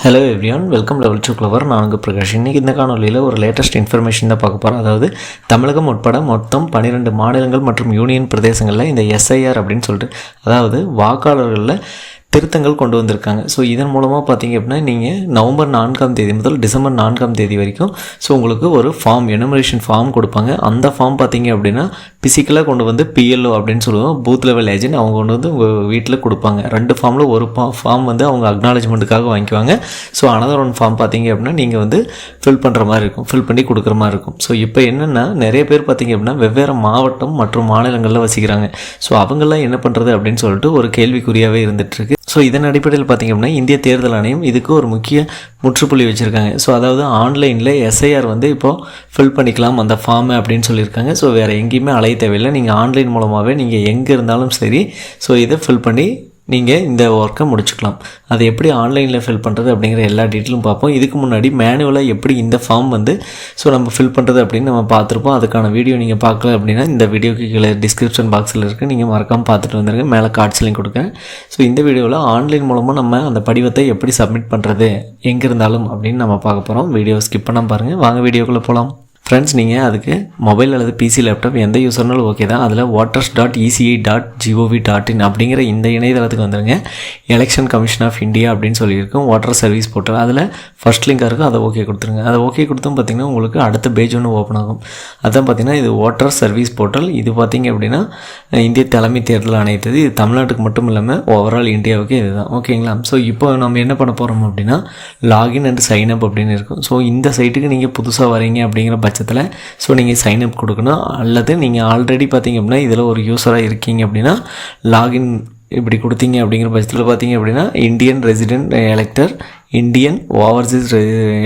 Hello everyone welcome level two clever நான் உங்கள் பிரகாஷ். இன்றைக்கி இந்த காணொலியில் ஒரு லேட்டஸ்ட் இன்ஃபர்மேஷன் தான் பார்க்க போகிறோம் அதாவது தமிழகம் உட்பட மொத்தம் பன்னிரெண்டு மாநிலங்கள் மற்றும் யூனியன் பிரதேசங்களில் இந்த எஸ்ஐஆர் அப்படின்னு சொல்லிட்டு அதாவது வாக்காளர்களில் திருத்தங்கள் கொண்டு வந்திருக்காங்க. ஸோ இதன் மூலமாக பார்த்தீங்க அப்படின்னா நீங்கள் நவம்பர் நான்காம் தேதி முதல் டிசம்பர் நான்காம் தேதி வரைக்கும் ஸோ உங்களுக்கு ஒரு ஃபார்ம் எனுமரேஷன் ஃபார்ம் கொடுப்பாங்க. அந்த ஃபார்ம் பார்த்தீங்க அப்படின்னா பிசிக்கலாக கொண்டு வந்து பிஎல்ஓ அப்படின்னு சொல்லுவோம். பூத் லெவல் ஏஜென்ட் அவங்க கொண்டு வந்து உங்கள் வீட்டில் கொடுப்பாங்க. ரெண்டு ஃபார்மில் ஒரு ஃபார்ம் வந்து அவங்க அக்னாலஜ்மெண்ட்டுக்காக வாங்கிக்குவாங்க. ஸோ அனதர் ஒன் ஃபார்ம் பார்த்தீங்க அப்படின்னா நீங்கள் வந்து ஃபில் பண்ணுற மாதிரி இருக்கும். ஃபில் பண்ணி கொடுக்குற மாதிரி இருக்கும். ஸோ இப்போ என்னென்னா நிறைய பேர் பார்த்தீங்க அப்படின்னா வெவ்வேறு மாவட்டம் மற்றும் மாநிலங்களில் வசிக்கிறாங்க. ஸோ அவங்கெல்லாம் என்ன பண்ணுறது அப்படின்னு சொல்லிட்டு ஒரு கேள்விக்குறியாகவே இருந்துகிட்ருக்கு ஸோ இதன் அடிப்படையில் பார்த்திங்க அப்படின்னா இந்திய தேர்தல் ஆணையம் இதுக்கு ஒரு முக்கிய முற்றுப்புள்ளி வச்சுருக்காங்க. ஸோ அதாவது ஆன்லைனில் எஸ்ஐஆர் வந்து இப்போது ஃபில் பண்ணிக்கலாம் அந்த ஃபார்மை அப்படின்னு சொல்லியிருக்காங்க. ஸோ வேறு எங்கேயுமே அலைய தேவையில்லை. நீங்கள் ஆன்லைன் மூலமாகவே நீங்கள் எங்கே இருந்தாலும் சரி ஸோ இதை ஃபில் பண்ணி நீங்கள் இந்த ஒர்க்கை முடிச்சுக்கலாம். அதை எப்படி ஆன்லைனில் ஃபில் பண்ணுறது அப்படிங்கிற எல்லா டீட்டெயிலும் பார்ப்போம். இதுக்கு முன்னாடி மேனுவலாக எப்படி இந்த ஃபார்ம் வந்து ஸோ நம்ம ஃபில் பண்ணுறது அப்படின்னு நம்ம பார்த்துருப்போம். அதுக்கான வீடியோ நீங்கள் பார்க்கல அப்படின்னா இந்த வீடியோக்கு கீழே டிஸ்கிரிப்ஷன் பாக்ஸில் இருக்குது நீங்கள் மறக்காமல் பார்த்துட்டு வந்துருங்க. மேலே கார்ட்ஸ்லையும் கொடுக்குறேன். ஸோ இந்த வீடியோவில் ஆன்லைன் மூலமாக நம்ம அந்த படிவத்தை எப்படி சப்மிட் பண்ணுறது எங்கே இருந்தாலும் அப்படின்னு நம்ம பார்க்க போகிறோம் வீடியோ ஸ்கிப் பண்ணாமல் பாருங்கள் வாங்க வீடியோக்குள்ளே போகலாம் ஃப்ரெண்ட்ஸ் நீங்கள் அதுக்கு மொபைல் அல்லது பிசி லேப்டாப் எந்த யூஸர்னாலும் ஓகே தான். அதில் voters dot ECI dot GOV dot in அப்படிங்கிற இந்த இணையதளத்துக்கு வந்துடுங்க எலெக்ஷன் கமிஷன் ஆஃப் இந்தியா அப்படின்னு சொல்லியிருக்கோம். வாட்டர் சர்வீஸ் போர்ட்டல் அதில் ஃபஸ்ட் லிங்காக இருக்கும். அதை ஓகே கொடுத்துருங்க. அதை ஓகே கொடுத்தும் பார்த்திங்கன்னா உங்களுக்கு அடுத்த பேஜ் ஒன்று ஓப்பன் ஆகும். அதான் பார்த்திங்கன்னா இது வாட்டர் சர்வீஸ் போர்ட்டல் இது பார்த்திங்க அப்படின்னா இந்திய தலைமை தேர்தல் ஆணையத்தது. இது தமிழ்நாட்டுக்கு மட்டும் இல்லாமல் ஓவரால் இந்தியாவுக்கு இதுதான். ஓகேங்களா ஸோ இப்போ நம்ம என்ன பண்ண போகிறோம் அப்படின்னா லாகின் அண்ட் சைன் அப் அப்படின்னு இருக்கும். ஸோ இந்த சைட்டுக்கு நீங்கள் புதுசாக வரீங்க அப்படிங்கிற பட்சத்தில். ஸோ நீங்கள் சைன் அப் கொடுக்கணும். அல்லது நீங்கள் ஆல்ரெடி பார்த்தீங்க அப்படின்னா இதில் ஒரு யூஸராக இருக்கீங்க அப்படின்னா லாகின் இப்படி கொடுத்தீங்க அப்படிங்கிற பட்சத்தில் பார்த்தீங்க அப்படின்னா Indian resident elector Indian overseas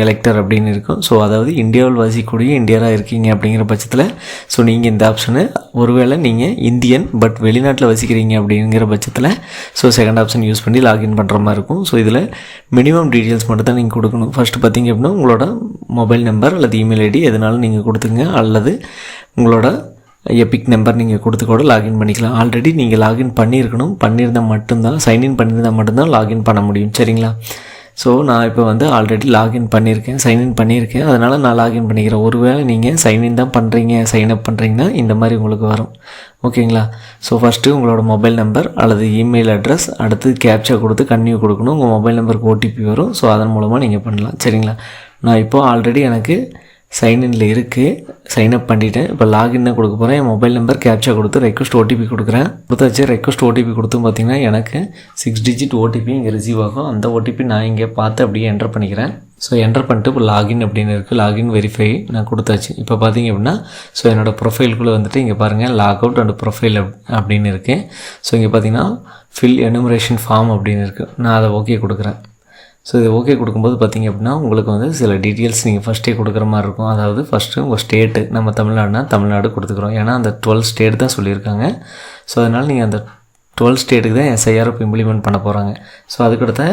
elector அப்படின்னு இருக்கும். ஸோ அதாவது இந்தியாவில் வசிக்கக்கூடிய இந்தியராக இருக்கீங்க அப்படிங்கிற பட்சத்தில் ஸோ நீங்கள் இந்த ஆப்ஷனு ஒருவேளை நீங்கள் இந்தியன் பட் வெளிநாட்டில் வசிக்கிறீங்க அப்படிங்கிற பட்சத்தில் ஸோ செகண்ட் ஆப்ஷன் யூஸ் பண்ணி லாகின் பண்ணுற மாதிரி இருக்கும். ஸோ இதில் மினிமம் டீட்டெயில்ஸ் மட்டும் தான் நீங்கள் கொடுக்கணும். ஃபஸ்ட்டு பார்த்தீங்க அப்படின்னா உங்களோட மொபைல் நம்பர் அல்லது இமெயில் ஐடி எதனாலும் நீங்கள் கொடுத்துங்க அல்லது உங்களோட எபிக் நம்பர் நீங்கள் கொடுத்து கூட லாகின் பண்ணிக்கலாம். ஆல்ரெடி நீங்கள் லாகின் பண்ணியிருக்கணும். பண்ணியிருந்தால் மட்டும்தான் சைன்இன் பண்ணியிருந்தால் மட்டும்தான் லாகின் பண்ண முடியும். சரிங்களா? ஸோ நான் இப்போ வந்து ஆல்ரெடி லாகின் பண்ணியிருக்கேன் சைன்இன் பண்ணியிருக்கேன். அதனால் நான் லாகின் பண்ணிக்கிறேன். ஒருவேளை நீங்கள் சைன்இன் தான் பண்ணுறீங்க சைன் அப் பண்ணுறீங்கன்னா இந்த மாதிரி உங்களுக்கு வரும். ஓகேங்களா? ஸோ ஃபஸ்ட்டு உங்களோட மொபைல் நம்பர் அல்லது இமெயில் அட்ரஸ் அடுத்து கேப்சா கொடுத்து கன்னியூ கொடுக்கணும். உங்கள் மொபைல் நம்பருக்கு ஓடிபி வரும். ஸோ அதன் மூலமாக நீங்கள் பண்ணலாம். சரிங்களா? நான் இப்போது ஆல்ரெடி எனக்கு சைன்இனில் இருக்குது சைன்அப் பண்ணிவிட்டேன் இப்போ லாகின்னு கொடுக்க போகிறேன் என் மொபைல் நம்பர் கேப்சா கொடுத்து ரெக்வஸ்ட் ஓடிபி கொடுக்குறேன். கொடுத்தாச்சு ரெக்வஸ்ட் ஓடிபி கொடுத்தும் பார்த்தீங்கன்னா எனக்கு சிக்ஸ் டிஜிட் ஓடிபி இங்கே ரிசீவ் ஆகும். அந்த ஓடிபி நான் இங்கே பார்த்து அப்படியே என்டர் பண்ணிக்கிறேன். ஸோ என்டர் பண்ணிட்டு இப்போ லாகின் அப்படின்னு இருக்குது லாகின் வெரிஃபை நான் கொடுத்தாச்சு. இப்போ பார்த்தீங்க அப்படின்னா ஸோ என்னோடய ப்ரொஃபைலுக்குள்ளே வந்துட்டு இங்கே பாருங்கள் லாக் அவுட் அண்ட் ப்ரொஃபைல் அப்படின்னு இருக்குது ஸோ இங்கே பார்த்தீங்கன்னா ஃபில் எனுமரேஷன் ஃபார்ம் அப்படின்னு இருக்குது நான் அதை ஓகே கொடுக்குறேன். ஸோ இது ஓகே கொடுக்கும்போது பார்த்திங்க அப்படின்னா உங்களுக்கு வந்து சில டீட்டெயில்ஸ் நீங்கள் ஃபஸ்ட்டே கொடுக்குற மாதிரி இருக்கும். அதாவது ஃபஸ்ட்டு உங்கள் ஸ்டேட்டு நம்ம தமிழ்நாடுனா தமிழ்நாடு கொடுத்துக்குறோம். ஏன்னா அந்த டுவெல் ஸ்டேட் தான் சொல்லியிருக்காங்க. ஸோ அதனால் நீங்கள் அந்த டுவெல் ஸ்டேட்டுக்கு தான் எஸ்ஐஆர் இப்போ இம்ப்ளிமெண்ட் பண்ண போகிறாங்க ஸோ அதுக்கடுத்த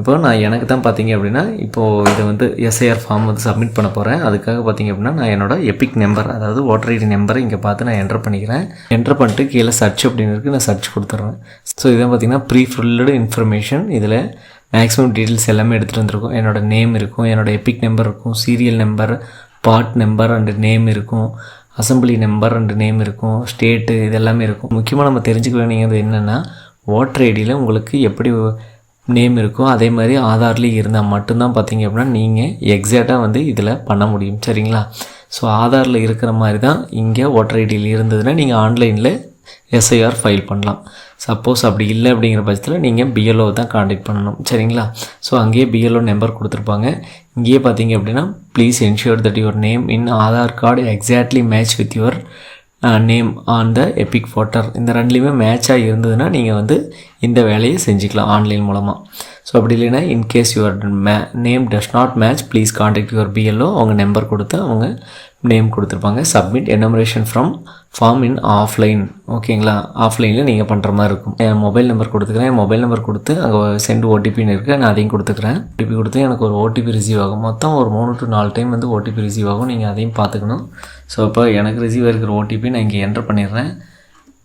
இப்போ நான் எனக்கு தான் பார்த்தீங்க அப்படின்னா இப்போது இதை வந்து எஸ்ஐஆர் ஃபார்ம் வந்து சப்மிட் பண்ண போகிறேன் அதுக்காக பார்த்தீங்க அப்படின்னா நான் என்னோட எபிக் நம்பர் அதாவது ஓட்டர் ஐடி நம்பரை இங்கே பார்த்து நான் என்டர் பண்ணிக்கிறேன். என்டர் பண்ணிட்டு கீழே சர்ச் அப்படின்னு இருக்குது நான் சர்ச் கொடுத்துட்றேன். ஸோ இதை பார்த்தீங்கன்னா ப்ரீ ஃபில்டு இன்ஃபர்மேஷன் இதில் மேக்ஸிமம் டீட்டெயில்ஸ் எல்லாமே எடுத்துகிட்டு வந்திருக்கும். என்னோடய நேம் இருக்கும் என்னோடய எபிக் நம்பர் இருக்கும் serial number part number and name இருக்கும் அசம்பிளி நம்பர் அண்டு நேம் இருக்கும் ஸ்டேட்டு இது எல்லாமே இருக்கும். முக்கியமாக நம்ம தெரிஞ்சுக்க வேண்டியது என்னென்னா ஓட்டர் ஐடியில் உங்களுக்கு எப்படி நேம் இருக்கோ அதே மாதிரி ஆதார்லேயும் இருந்தால் மட்டும்தான் பார்த்தீங்க அப்படின்னா நீங்கள் எக்ஸாக்டாக வந்து இதில் பண்ண முடியும். சரிங்களா? ஸோ ஆதாரில் இருக்கிற மாதிரி தான் இங்கே ஓட்டர் ஐடியில் இருந்ததுன்னா நீங்கள் ஆன்லைனில் எஸ்ஐஆர் ஃபைல் பண்ணலாம். சப்போஸ் அப்படி இல்லை அப்படிங்கிற பட்சத்தில் நீங்கள் பிஎல்ஓ தான் காண்டாக்ட் பண்ணணும். சரிங்களா? ஸோ அங்கேயே பிஎல்ஓ நம்பர் கொடுத்துருப்பாங்க. இங்கேயே பார்த்தீங்க அப்படின்னா please ensure that your name in Aadhaar card exactly match with your name on the EPIC voter இந்த ரெண்டுலேயுமே மேட்சாக இருந்ததுன்னா நீங்கள் வந்து இந்த வேலையை செஞ்சுக்கலாம் ஆன்லைன் மூலமாக ஸோ அப்படி இல்லைன்னா in case your may name does not match please contact your BLO அவங்க நம்பர் கொடுத்து அவங்க நேம் கொடுத்துருப்பாங்க. Submit enumeration from form in offline ஓகேங்களா? ஆஃப்லைனில் நீங்கள் பண்ணுற மாதிரி இருக்கும். என் மொபைல் நம்பர் கொடுத்துக்கிறேன். என் மொபைல் நம்பர் கொடுத்து அங்கே சென்ட் ஓடிபின்னு இருக்குது நான் அதையும் கொடுத்துக்கிறேன். ஓடிபி கொடுத்து எனக்கு ஒரு ஓடிபி ரிசீவ் ஆகும். மொத்தம் ஒரு மூணு டு நாலு டைம் வந்து ஓடிபி ரிசீவ் ஆகும். நீங்கள் அதையும் பார்த்துக்கணும். ஸோ இப்போ எனக்கு ரிசீவ் இருக்கிற ஓடிபி நான் இங்கே என்டர் பண்ணிடுறேன்.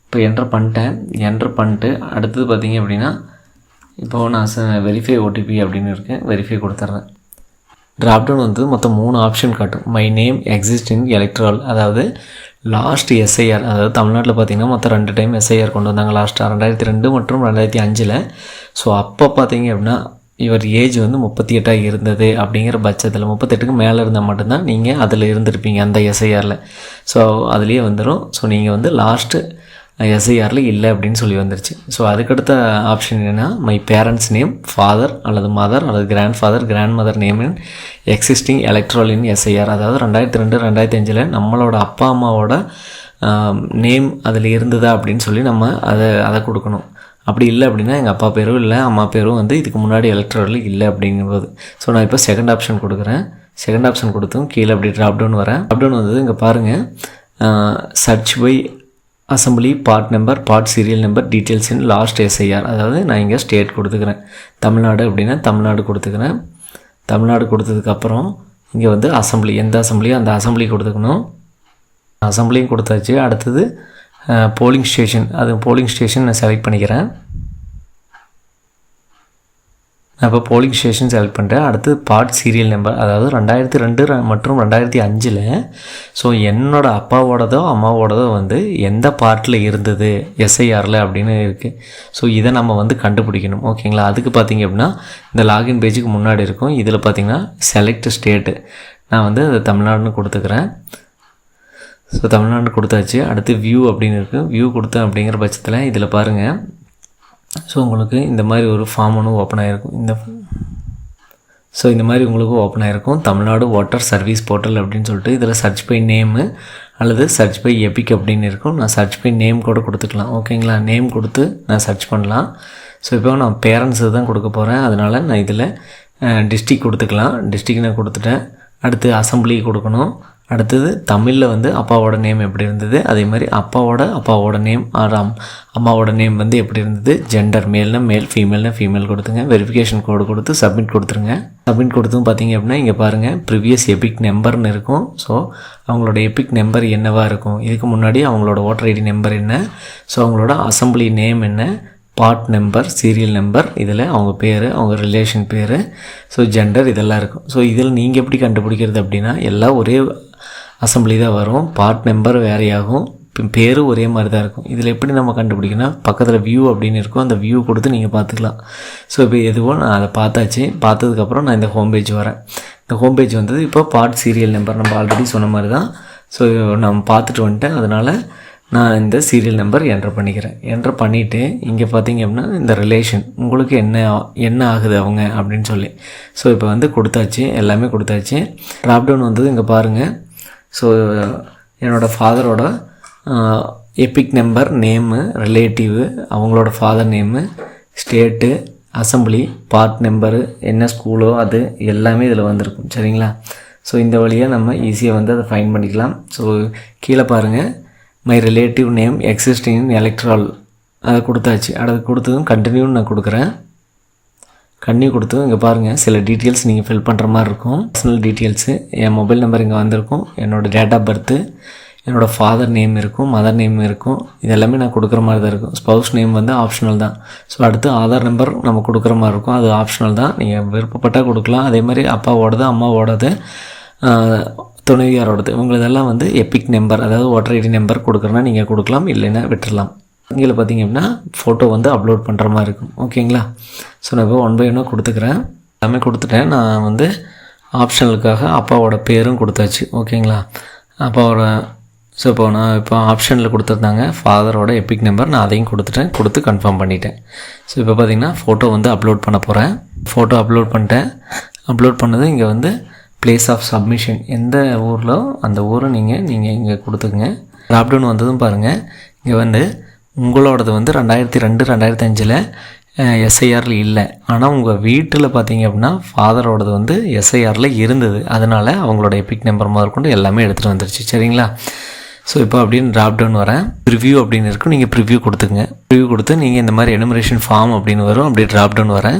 இப்போ என்டர் பண்ணிட்டேன். என்டர் பண்ணிட்டு அடுத்தது பார்த்தீங்க அப்படின்னா இப்போது நான் வெரிஃபை ஓடிபி அப்படின்னு இருக்கேன் வெரிஃபை கொடுத்துட்றேன் ட்ராப்டவுன் வந்து மொத்தம் மூணு ஆப்ஷன் காட்டும். My name exist in electoral அதாவது லாஸ்ட் எஸ்ஐஆர் அதாவது தமிழ்நாட்டில் பார்த்தீங்கன்னா மொத்தம் ரெண்டு டைம் எஸ்ஐஆர் கொண்டு வந்தாங்க லாஸ்ட்டாக ரெண்டாயிரத்தி ரெண்டு மற்றும் ரெண்டாயிரத்தி அஞ்சில். ஸோ அப்போ பார்த்தீங்க அப்படின்னா இவர் ஏஜ் வந்து முப்பத்தி எட்டாக இருந்தது அப்படிங்கிற பட்சத்தில் முப்பத்தெட்டுக்கு மேலே இருந்தால் மட்டும்தான் நீங்கள் அதில் இருந்திருப்பீங்க அந்த எஸ்ஐஆரில் ஸோ அதுலேயே வந்துடும் ஸோ நீங்கள் வந்து லாஸ்ட்டு எஸ்ஐஆரில் இல்லை அப்படின்னு சொல்லி வந்துருச்சு. ஸோ அதுக்கடுத்த ஆப்ஷன் என்னென்னா மை பேரண்ட்ஸ் நேம் ஃபாதர் அல்லது மதர் அல்லது grandfather grandmother name in existing electoral in SIR அதாவது ரெண்டாயிரத்தி ரெண்டு ரெண்டாயிரத்தி அஞ்சில் நம்மளோட அப்பா அம்மாவோட நேம் அதில் இருந்ததா அப்படின்னு சொல்லி நம்ம அதை அதை கொடுக்கணும். அப்படி இல்லை அப்படின்னா எங்கள் அப்பா பேரும் இல்லை அம்மா பேரும் வந்து இதுக்கு முன்னாடி எலக்ட்ரோலில் இல்லை அப்படிங்கும்போது. ஸோ நான் இப்போ செகண்ட் ஆப்ஷன் கொடுக்குறேன். செகண்ட் ஆப்ஷன் கொடுத்தும் கீழே அப்படி ட்ராப் டவுன் வரேன். ட்ராப் டவுன் வந்தது இங்கே பாருங்கள் search by assembly part number part serial number details in last SIR அதாவது நான் இங்கே ஸ்டேட் கொடுத்துக்கிறேன். தமிழ்நாடு அப்படின்னா தமிழ்நாடு கொடுத்துக்கிறேன். தமிழ்நாடு கொடுத்ததுக்கப்புறம் இங்கே வந்து அசம்பிளி எந்த அசம்பிளியோ அந்த அசம்பிளி கொடுத்துக்கணும். அசம்பிளியும் கொடுத்தாச்சு. அடுத்தது போலிங் ஸ்டேஷன் அது போலிங் ஸ்டேஷன் நான் செலக்ட் பண்ணிக்கிறேன். நான் இப்போ போலிங் ஸ்டேஷன் செலக்ட் பண்ணுறேன் அடுத்து பார்ட் சீரியல் நம்பர் அதாவது ரெண்டாயிரத்தி ரெண்டு மற்றும் ரெண்டாயிரத்தி அஞ்சில் ஸோ என்னோடய அப்பாவோடதோ அம்மாவோடதோ வந்து எந்த பார்ட்டில் இருந்தது எஸ்ஐஆரில் அப்படின்னு இருக்குது ஸோ இதை நம்ம வந்து கண்டுபிடிக்கணும். ஓகேங்களா அதுக்கு பார்த்திங்க அப்படின்னா இந்த லாகின் பேஜுக்கு முன்னாடி இருக்கும். இதில் பார்த்திங்கன்னா செலக்ட் ஸ்டேட்டு நான் வந்து அதை தமிழ்நாடுன்னு கொடுத்துக்கிறேன். ஸோ தமிழ்நாடு கொடுத்தாச்சு. அடுத்து வியூ அப்படின்னு இருக்குது வியூ கொடுத்தேன் அப்படிங்கிற பட்சத்தில் இதில் பாருங்கள் ஸோ உங்களுக்கு இந்த மாதிரி ஒரு ஃபார்ம் ஒன்று ஓப்பன் ஆகிருக்கும் இந்த ஸோ இந்த மாதிரி உங்களுக்கு ஓப்பன் ஆகிருக்கும் தமிழ்நாடு வாட்டர் சர்வீஸ் போர்ட்டல் அப்படின்னு சொல்லிட்டு இதில் சர்ச் பை நேமு அல்லது சர்ச் பை எபிக் அப்படின்னு இருக்கும். நான் சர்ச் பை நேம் கூட கொடுத்துக்கலாம். ஓகேங்களா நேம் கொடுத்து நான் சர்ச் பண்ணலாம். ஸோ இப்போ நான் பேரண்ட்ஸு தான் கொடுக்க போகிறேன் அதனால் நான் இதில் டிஸ்ட்ரிக் கொடுத்துக்கலாம். டிஸ்ட்ரிக் நான் கொடுத்துட்டேன். அடுத்து அசம்பிளி கொடுக்கணும். அடுத்தது தமிழில் வந்து அப்பாவோட நேம் எப்படி இருந்தது? அதே மாதிரி அப்பாவோட அப்பாவோட நேம் ஆறாம் அம்மாவோட நேம் வந்து எப்படி இருந்தது? ஜெண்டர் மேல்னா மேல் ஃபீமேல்னா ஃபீமேல் கொடுத்துங்க. வெரிஃபிகேஷன் கோடு கொடுத்து சப்மிட் கொடுத்துருங்க. சப்மிட் கொடுத்தும் பார்த்தீங்க அப்படின்னா இங்கே பாருங்கள் ப்ரிவியஸ் எபிக் நம்பர்னு இருக்கும். ஸோ அவங்களோட எபிக் நம்பர் என்னவாக இருக்கும்? இதுக்கு முன்னாடி அவங்களோட ஓட்டர் ஐடி நம்பர் என்ன? ஸோ அவங்களோட அசம்பிளி நேம் என்ன? பார்ட் நம்பர் சீரியல் நம்பர் இதில் அவங்க பேர் அவங்க ரிலேஷன் பேர். ஸோ ஜெண்டர் இதெல்லாம் இருக்கும். ஸோ இதில் நீங்கள் எப்படி கண்டுபிடிக்கிறது அப்படின்னா எல்லாம் ஒரே அசம்பிளி தான் வரும். பார்ட் நம்பர் வேறையாகும். பேரும் ஒரே மாதிரி தான் இருக்கும். இதில் எப்படி நம்ம கண்டுபிடிக்கணும் பக்கத்தில் வியூ அப்படின்னு இருக்கும். அந்த வியூ கொடுத்து நீங்கள் பார்த்துக்கலாம். ஸோ இப்போ எதுவோ நான் அதை பார்த்தாச்சு. பார்த்ததுக்கப்புறம் நான் இந்த ஹோம் பேஜ் வரேன். இந்த ஹோம் பேஜ் வந்தது இப்போ பார்ட் சீரியல் நம்பர் நம்ம ஆல்ரெடி சொன்ன மாதிரி தான் ஸோ நம்ம பார்த்துட்டு வந்துட்டேன். அதனால் நான் இந்த சீரியல் நம்பர் என்ட்ரு பண்ணிக்கிறேன். என்ட்ரு பண்ணிவிட்டு இங்கே பார்த்தீங்க அப்படின்னா இந்த ரிலேஷன் உங்களுக்கு என்ன என்ன ஆகுது அவங்க அப்படின்னு சொல்லி. ஸோ இப்போ வந்து கொடுத்தாச்சு. எல்லாமே கொடுத்தாச்சு. ட்ராப்டவுன் வந்தது இங்கே பாருங்கள் ஸோ என்னோடய ஃபாதரோட எபிக் நம்பர் நேமு ரிலேட்டிவு அவங்களோட father name state assembly part number என்ன ஸ்கூலோ அது எல்லாமே இதில் வந்திருக்கும். சரிங்களா? ஸோ இந்த வழியாக நம்ம ஈஸியாக வந்து அதை ஃபைன் பண்ணிக்கலாம். ஸோ கீழே பாருங்கள் my relative name existing electoral அதை கொடுத்தாச்சு. அதை கொடுத்ததும் கண்டினியூன்னு நான் கொடுக்குறேன். கண்ணி கொடுத்து இங்கே பாருங்கள் சில டீட்டெயில்ஸ் நீங்கள் ஃபில் பண்ணுற மாதிரி இருக்கும். பர்சனல் டீட்டெயில்ஸு என் மொபைல் நம்பர் இங்கே வந்திருக்கும். என்னோடய டேட் ஆஃப் பர்த்து என்னோடய ஃபாதர் நேம் இருக்கும் மதர் நேம் இருக்கும். இது எல்லாமே நான் கொடுக்குற மாதிரி தான் இருக்கும். ஸ்பவுஸ் நேம் வந்து ஆப்ஷனல் தான். ஸோ அடுத்து ஆதார் நம்பர் நம்ம கொடுக்குற மாதிரி இருக்கும். அது ஆப்ஷனல் தான். நீங்கள் விருப்பப்பட்டால் கொடுக்கலாம். அதே மாதிரி அப்பாவோடது அம்மாவோடது துணைவியாரோடது. இவங்களதெல்லாம் வந்து எப்பிக் நம்பர் அதாவது ஓட்டர் ஐடி நம்பர் கொடுக்குறேன்னா நீங்கள் கொடுக்கலாம் இல்லைன்னா விட்டுடலாம் இங்கே பார்த்தீங்க அப்படின்னா ஃபோட்டோ வந்து அப்லோட் பண்ணுற மாதிரி இருக்கும். ஓகேங்களா ஸோ நான் இப்போ ஒன் பை ஒன்னாக கொடுத்துக்கிறேன். எல்லாமே கொடுத்துட்டேன். நான் வந்து ஆப்ஷனுக்காக அப்பாவோட பேரும் கொடுத்தாச்சு. ஓகேங்களா அப்பாவோட ஸோ இப்போ நான் இப்போ ஆப்ஷனில் கொடுத்துருந்தாங்க. ஃபாதரோட எப்பிக் நம்பர் நான் அதையும் கொடுத்துட்டேன். கொடுத்து கன்ஃபார்ம் பண்ணிட்டேன். ஸோ இப்போ பார்த்தீங்கன்னா ஃபோட்டோ வந்து அப்லோட் பண்ண போகிறேன் ஃபோட்டோ அப்லோட் பண்ணிட்டேன். அப்லோட் பண்ணது இங்கே வந்து பிளேஸ் ஆஃப் சப்மிஷன் எந்த ஊரில் அந்த ஊரை நீங்கள் நீங்கள் இங்கே கொடுத்துக்குங்க. லாக்டவுன் வந்ததும் பாருங்கள் இங்கே வந்து உங்களோடது வந்து ரெண்டாயிரத்தி ரெண்டு ரெண்டாயிரத்தி அஞ்சில் எஸ்ஐஆரில் இல்லை. ஆனால் உங்கள் வீட்டில் பார்த்தீங்க அப்படின்னா ஃபாதரோடது வந்து எஸ்ஐஆரில் இருந்தது. அதனால் அவங்களோட எபிக் நம்பர் முதற்கொண்டு எல்லாமே எடுத்துகிட்டு வந்துருச்சு. சரிங்களா? ஸோ இப்போ அப்படின்னு ட்ராப்டவுன் வரேன். ப்ரிவ்யூ அப்படின்னு இருக்கும் நீங்கள் ப்ரிவ்யூ கொடுத்துங்க ப்ரிவ்யூ கொடுத்து நீங்கள் இந்த மாதிரி எனுமரேஷன் ஃபார்ம் அப்படின்னு வரும். அப்படியே ட்ராப் டவுன் வரேன்.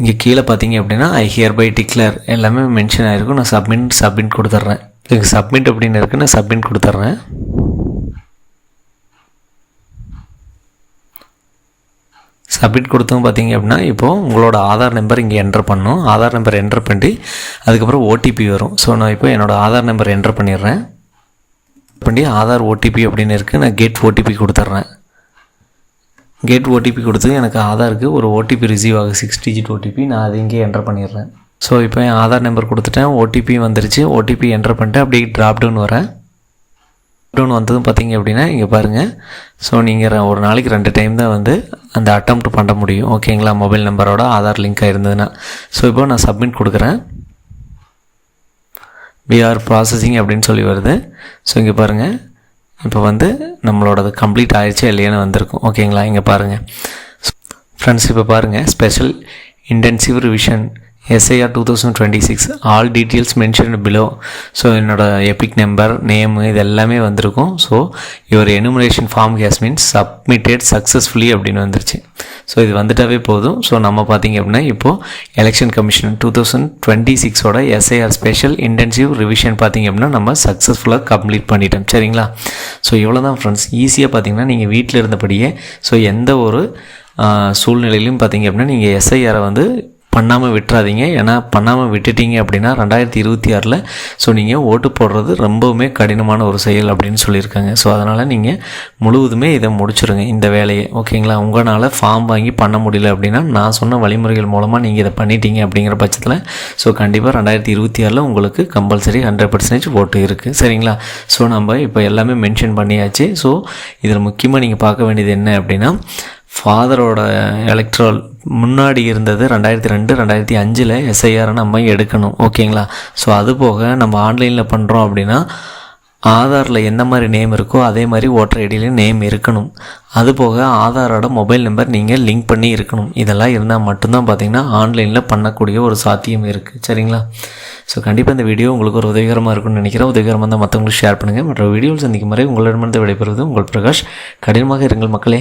இங்கே கீழே பார்த்தீங்க அப்படின்னா ஐ ஹியர் பை டிக்ளர் எல்லாமே மென்ஷன் ஆகிருக்கும் நான் சப்மிட் சப்மிட் கொடுத்துட்றேன். எனக்கு சப்மிட் அப்படின்னு இருக்குது நான் சப்மிட் கொடுத்துட்றேன். சப்மிட் கொடுத்தும் பார்த்தீங்க அப்படின்னா இப்போது உங்களோட ஆதார் நம்பர் இங்கே என்டர் பண்ணும். ஆதார் நம்பர் என்டர் பண்ணி அதுக்கப்புறம் ஓடிபி வரும். ஸோ நான் இப்போ என்னோடய ஆதார் நம்பர் என்டர் பண்ணிடுறேன். பண்ணி ஆதார் ஓடிபி அப்படின்னு இருக்குது நான் கேட் ஓடிபி கொடுத்துட்றேன். கேட் ஓடிபி கொடுத்து எனக்கு ஆதாருக்கு ஒரு ஓடிபி ரிசீவ் ஆகுது சிக்ஸ் டிஜிட் ஓடிபி நான் அதை இங்கே என்டர் பண்ணிடுறேன். ஸோ இப்போ என் ஆதார் நம்பர் கொடுத்துட்டேன். ஓடிபி வந்துருச்சு. ஓடிபி என்டர் பண்ணிட்டு அப்படியே ட்ராப் டவுன் வரேன். டவுன் வந்ததும் பார்த்தீங்க அப்படின்னா இங்கே பாருங்கள் ஸோ நீங்கள் ஒரு நாளைக்கு ரெண்டு டைம் தான் வந்து அந்த அட்டம்ப்ட் பண்ண முடியும். ஓகேங்களா மொபைல் நம்பரோட ஆதார் லிங்க் இருந்ததுன்னா. ஸோ இப்போ நான் சப்மிட் கொடுக்குறேன். விஆர் ப்ராசஸிங் அப்படின்னு சொல்லி வருது. ஸோ இங்கே பாருங்கள் இப்போ வந்து நம்மளோடது கம்ப்ளீட் ஆயிடுச்சு இல்லையான்னு வந்திருக்கும். ஓகேங்களா இங்கே பாருங்கள் ஃப்ரெண்ட்ஸ் இப்போ பாருங்கள் special intensive revision SIR two thousand twenty six all details mention below so என்னோடய எபிக் நம்பர் நேமு இது எல்லாமே வந்திருக்கும். So your enumeration form has means submitted successfully அப்படின்னு வந்துருச்சு. ஸோ இது வந்துட்டாவே போதும். ஸோ நம்ம பார்த்திங்க அப்படின்னா இப்போது election commission two thousand twenty சிக்ஸோட SIR special intensive revision பார்த்திங்க அப்படின்னா நம்ம சக்ஸஸ்ஃபுல்லாக கம்ப்ளீட் பண்ணிட்டோம். சரிங்களா? ஸோ இவ்வளோ தான் ஃப்ரெண்ட்ஸ் ஈஸியாக பார்த்தீங்கன்னா நீங்கள் வீட்டில் இருந்தபடியே ஸோ எந்த ஒரு சூழ்நிலையிலையும் சூழ்நிலையிலும் பார்த்தீங்க அப்படின்னா நீங்கள் எஸ்ஐஆரை வந்து பண்ணாமல் விட்டுறாதீங்க. ஏன்னா பண்ணாமல் விட்டுட்டீங்க அப்படின்னா ரெண்டாயிரத்தி இருபத்தி ஆறில் ஸோ நீங்கள் ஓட்டு போடுறது ரொம்பவுமே கடினமான ஒரு செயல் அப்படின்னு சொல்லியிருக்காங்க. ஸோ அதனால் நீங்கள் முழுவதுமே இதை முடிச்சுருங்க இந்த வேலையை. ஓகேங்களா உங்களால் ஃபார்ம் வாங்கி பண்ண முடியல அப்படின்னா நான் சொன்ன வழிமுறைகள் மூலமாக நீங்கள் இதை பண்ணிட்டீங்க அப்படிங்கிற பட்சத்தில் ஸோ கண்டிப்பாக ரெண்டாயிரத்தி இருபத்தி ஆறில் உங்களுக்கு கம்பல்சரி ஹண்ட்ரட் பர்சன்டேஜ் ஓட்டு இருக்குது சரிங்களா? ஸோ நம்ம இப்போ எல்லாமே மென்ஷன் பண்ணியாச்சு. ஸோ இதில் முக்கியமாக நீங்கள் பார்க்க வேண்டியது என்ன அப்படின்னா ஃபாதரோட எலக்ட்ரல் முன்னாடி இருந்தது ரெண்டாயிரத்தி ரெண்டு ரெண்டாயிரத்தி அஞ்சில் எஸ்ஐஆர்னு நம்ம எடுக்கணும். ஓகேங்களா ஸோ அது போக நம்ம ஆன்லைனில் பண்ணுறோம் அப்படின்னா ஆதாரில் எந்த மாதிரி நேம் இருக்கோ அதே மாதிரி ஓட்டர் ஐடியிலையும் நேம் இருக்கணும். அது போக ஆதாரோட மொபைல் நம்பர் நீங்கள் லிங்க் பண்ணி இருக்கணும். இதெல்லாம் இருந்தால் மட்டும்தான் பார்த்தீங்கன்னா ஆன்லைனில் பண்ணக்கூடிய ஒரு சாத்தியம் இருக்குது சரிங்களா? ஸோ கண்டிப்பாக இந்த வீடியோ உங்களுக்கு ஒரு உதவிகரமாக இருக்கும்னு நினைக்கிறேன். உதவிகரமாக தான் மற்றவங்களுக்கு ஷேர் பண்ணுங்கள் மற்ற வீடியோவில் சந்திக்கும் வரை உங்களிடமிருந்து விடைபெறுவது உங்கள் பிரகாஷ். கடினமாக இருங்கள் மக்களே.